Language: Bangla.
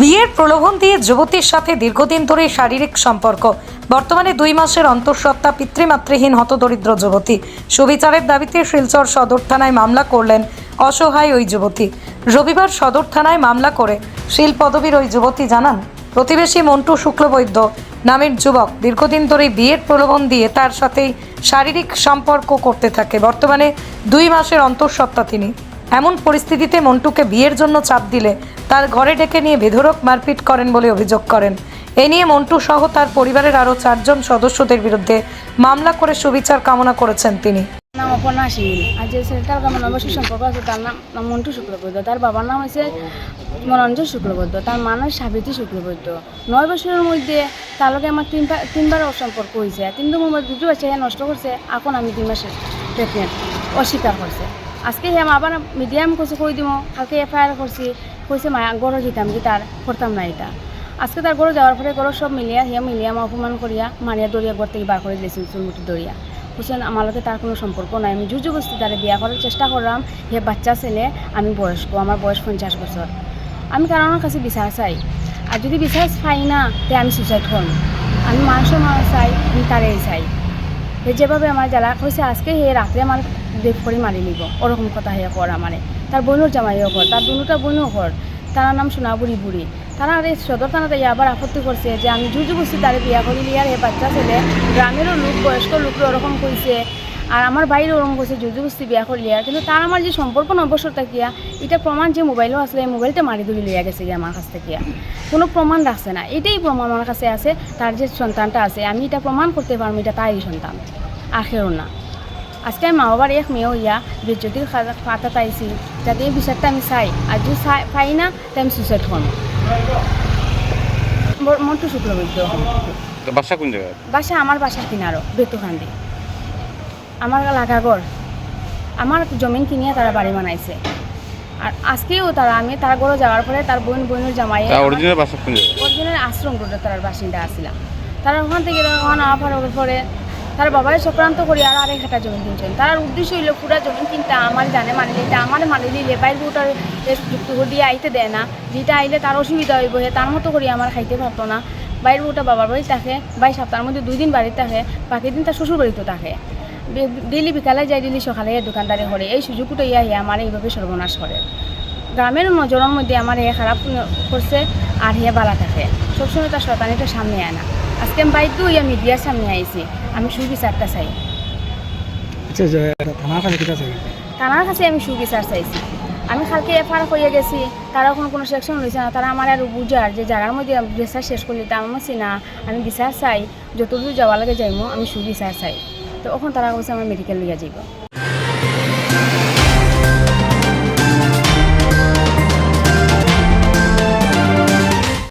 বিয়ের প্রলোভন দিয়ে যুবতীর সাথে দীর্ঘদিন ধরে শারীরিক সম্পর্ক। বর্তমানে দুই মাসের অন্তঃসত্ত্বা পিতৃমাতৃহীন হতদরিদ্র যুবতী। সুবিচারের দাবিতে শিলচর সদর থানায় মামলা করলেন অসহায় ওই যুবতী। রবিবার সদর থানায় মামলা করে শিল পদবীর ওই যুবতী জানান, প্রতিবেশী মন্টু শুক্লবৈদ্য নামের যুবক দীর্ঘদিন ধরে বিয়ের প্রলোভন দিয়ে তার সাথেই শারীরিক সম্পর্ক করতে থাকে। বর্তমানে দুই মাসের অন্তঃসত্ত্বা তিনি। এমন পরিস্থিতিতে মন্টুকে বিয়ের জন্য চাপ দিলে তার ঘরে ডেকে নিয়ে বেধরক মারপিট করেন বলে অভিযোগ করেন। এ নিয়ে মন্টু সহ তার পরিবারের আরও চারজন সদস্যদের বিরুদ্ধে মামলা করে সুবিচার কামনা করেছেন তিনি। নাম অপর্ণা সিং আর যে ছেলেটার কেমন অবশ্যই সম্পর্ক আছে, তার নাম মন্টু শুক্লবৈদ্য। তার বাবার নাম হচ্ছে মনোরঞ্জন শুক্লবৈদ্য। তার মা নাম সাবিত্রী শুক্লবৈদ্য। নয় বছরের মধ্যে তার লগে আমার তিনবার তিনবার সম্পর্ক হয়েছে কিন্তু আমার দুটো হে নষ্ট করছে। এখন আমি দুই মাসে প্রেগনেন্ট অস্বীকার করছে। আজকে হে আবার মিডিয়াম করছে কই দিব কালকে এফআইআর করছি। কইছে, মা গড় দিতাম কি? তার করতাম না এটা। আজকে তার গড় যাওয়ার পরে গড় সব মিলিয়া হিয়া মিলিয়া আমার অপমান করিয়া মারিয়া দরিয়া গড় থেকে বার করে দিয়েছি চুলমুটি দরিয়া বুঝছেন আমার লগে তার কোনো সম্পর্ক নাই। আমি জুজু বস্তি তারে বিয়া করার চেষ্টা করলাম। হে বাচ্চা ছেলে, আমি বয়স্ক, আমার বয়স পঞ্চাশ বছর। আমি কারোর কাছে বিচার চাই। আর যদি বিচার পাই না, তে আমি সুইসাইড করব আমি মানুষের মানুষ চাই, আমি তারেই চাই। যেভাবে আমার জ্বালা হয়েছে আজকে হে রাত্রে আমার দেখ করে মারি নিব। ওরকম কথা হে কর আমারে তার বোনের জামাইও কর তার দুটা বোনও কর তার নাম সোনাবুড়ি বুড়ি বুড়ি তারা আর এই সদর থানাতে আবার আপত্তি করছে যে আমি জুজু বসছি তারে বিয়া করি লিয়ার হে বাচ্চা ছেলে গ্রামেরও লোক, বয়স্ক লোকরা ওরকম কইছে আর আমার বাইরে ওরকম করছে জুজু বস্তি বিয়া করি লিয়ার কিন্তু তার আমার যে সম্পর্ক নবসর থাকিয়া এটা প্রমাণ যে মোবাইলও আসলে মোবাইলটা মারি ধরে লিয়া গেছে গিয়ে আমার কাছ থেকে কোনো প্রমাণ রাখছে না এটাই প্রমাণ আমার কাছে আছে তার যে সন্তানটা আছে, আমি এটা প্রমাণ করতে পারব এটা তারই সন্তান। আখেরও না। আজকে আমি মা বাবার এক মেয়েও ইয়া বিজ্যোতির পাতা পাইছি যাতে এই বিচারটা আমি চাই আর যদি চাই পাই না তাই আমি সুইসাইড ব- মন্টু শুক্লবৈদ্য বাসা কোন জায়গায় বাসা আমার বাসার কিনারও বেতুখান্দি আমার লাগাগড় আমার জমিন কিনিয়ে তারা বাড়ি বানাইছে আর আজকেও তারা আমি তার গড়ে যাওয়ার পরে তার বোন বোনের জামাই অরিজিনাল বাসা আশ্রম রোডে তার বাসিন্দা আসছিলাম তারা ওখান থেকে ওখানে আবার পরে তার বাবাই চক্রান্ত করি আর আরেক হাটা জমি কিনছেন। তার উদ্দেশ্য হইল পুরা জমি কিনতে আমার জানে মানে নিতে আমার মানে নিলে বাইর বুটার যুক্ত দিয়ে আইতে দেয় না। যেটা আইলে তার অসুবিধা হইব হে, তার মতো করে আমার খাইতে পারতো না। বাইর বুটা বাবার বাড়ি থাকে, বাই সপ্তাহের মধ্যে দুই দিন বাড়িতে থাকে, বাকি দিন তার শ্বশুর বাড়িতে থাকে। ডেলি বিকালে যাই ডেলি সকালে দোকানদারি করে। এই সুযোগটা ইয়া আমার এইভাবে সর্বনাশ করে। গ্রামের নজরের মধ্যে আমার এ খারাপ করছে আর হে বালা থাকে। সবসময় তার শতানিটা সামনে আয় না। আজকে আমি বাইক ইয়া মিডিয়ার সামনে আইছি। আমি সুবিচারটা চাই। আচ্ছা থানার কাছে ঠিক আছে থানার কাছে আমি সুবিচার চাইছি। আমি কালকে এফআইআর হয়ে গেছি তারা কোনো কোনো সেকশন লইছে না। তারা আমার আর বুঝার যে জায়গার মধ্যে বিচার শেষ করলি তা আমার না। আমি বিচার চাই যতদূর যাওয়া লাগে যাইমো আমি সুবিচার চাই। তো ওখান তারা বলছে আমার মেডিকেল লিয়া যাইব।